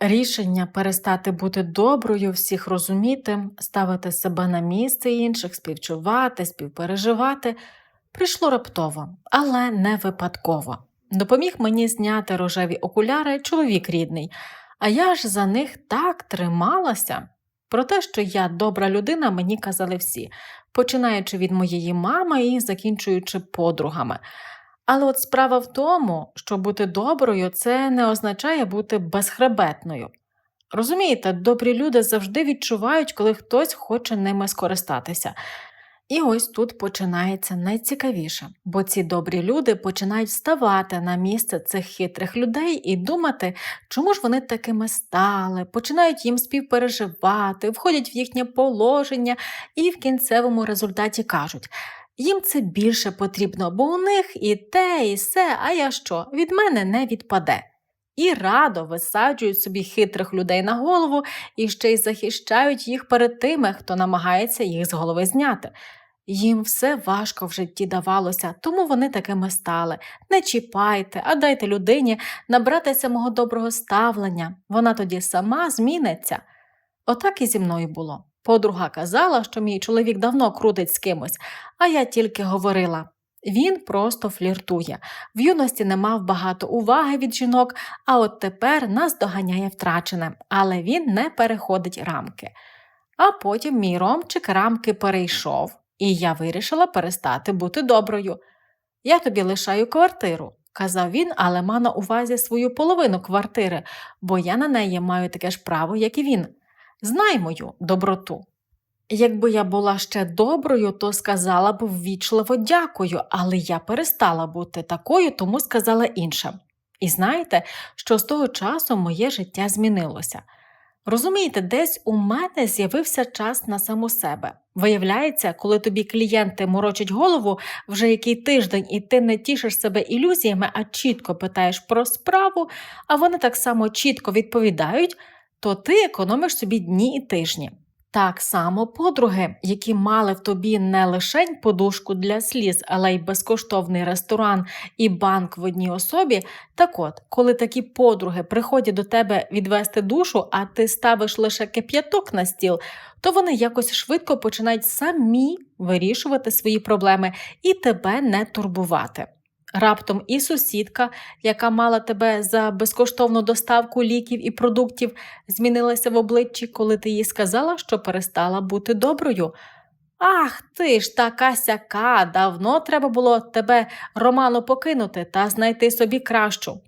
Рішення перестати бути доброю, всіх розуміти, ставити себе на місце інших, співчувати, співпереживати прийшло раптово, але не випадково. Допоміг мені зняти рожеві окуляри чоловік рідний, а я ж за них так трималася. Про те, що я добра людина, мені казали всі, починаючи від моєї мами і закінчуючи подругами. Але от справа в тому, що бути доброю це не означає бути безхребетною. Розумієте, добрі люди завжди відчувають, коли хтось хоче ними скористатися. І ось тут починається найцікавіше, бо ці добрі люди починають вставати на місце цих хитрих людей і думати, чому ж вони такими стали, починають їм співпереживати, входять в їхнє положення і в кінцевому результаті кажуть. Їм це більше потрібно, бо у них і те, і се, а я що, від мене не відпаде. І радо висаджують собі хитрих людей на голову і ще й захищають їх перед тими, хто намагається їх з голови зняти. Їм все важко в житті давалося, тому вони такими стали. Не чіпайте, а дайте людині набратися мого доброго ставлення. Вона тоді сама зміниться. Отак і зі мною було. Подруга казала, що мій чоловік давно крутить з кимось, а я тільки говорила. Він просто фліртує. В юності не мав багато уваги від жінок, а от тепер нас доганяє втрачене, але він не переходить рамки. А потім мій ромчик рамки перейшов, і я вирішила перестати бути доброю. Я тобі лишаю квартиру, казав він, але мав на увазі свою половину квартири, бо я на неї маю таке ж право, як і він. Знай мою доброту. Якби я була ще доброю, то сказала б ввічливо дякую, але я перестала бути такою, тому сказала іншим. І знаєте, що з того часу моє життя змінилося. Розумієте, десь у мене з'явився час на саму себе. Виявляється, коли тобі клієнти морочать голову вже який тиждень, і ти не тішиш себе ілюзіями, а чітко питаєш про справу, а вони так само чітко відповідають, то ти економиш собі дні і тижні. Так само подруги, які мали в тобі не лише подушку для сліз, але й безкоштовний ресторан і банк в одній особі. Так от, коли такі подруги приходять до тебе відвести душу, а ти ставиш лише кип'яток на стіл, то вони якось швидко починають самі вирішувати свої проблеми і тебе не турбувати. Раптом і сусідка, яка мала тебе за безкоштовну доставку ліків і продуктів, змінилася в обличчі, коли ти їй сказала, що перестала бути доброю. Ах ти ж така сяка, давно треба було тебе Роману покинути та знайти собі кращу.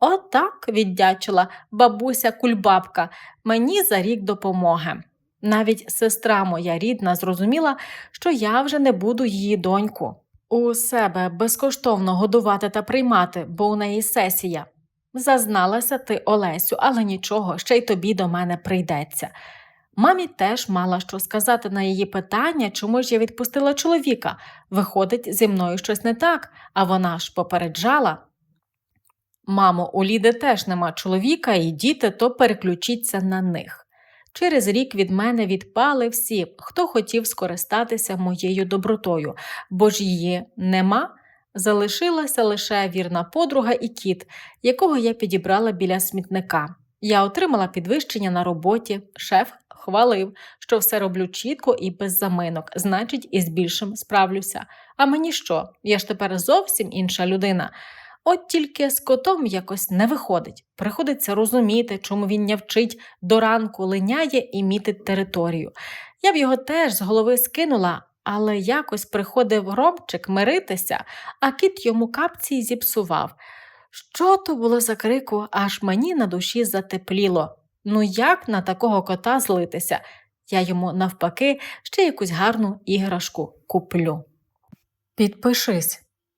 Отак віддячила бабуся кульбабка мені за рік допомоги. Навіть сестра моя рідна зрозуміла, що я вже не буду її доньку. У себе безкоштовно годувати та приймати, бо у неї сесія. Зазналася ти, Олесю, але нічого, ще й тобі до мене прийдеться. Мамі теж мала що сказати на її питання, чому ж я відпустила чоловіка. Виходить, зі мною щось не так, а вона ж попереджала. Мамо, у Ліди теж нема чоловіка, і діти, то переключіться на них. Через рік від мене відпали всі, хто хотів скористатися моєю добротою, бо ж її нема. Залишилася лише вірна подруга і кіт, якого я підібрала біля смітника. Я отримала підвищення на роботі, шеф хвалив, що все роблю чітко і без заминок, значить, і з більшим справлюся. А мені що? Я ж тепер зовсім інша людина. От тільки з котом якось не виходить. Приходиться розуміти, чому він нявчить до ранку линяє і мітить територію. Я б його теж з голови скинула, але якось приходив ромчик миритися, а кіт йому капці зіпсував. Що то було за крику, аж мені на душі затепліло. Ну як на такого кота злитися? Я йому навпаки ще якусь гарну іграшку куплю. Підпишись.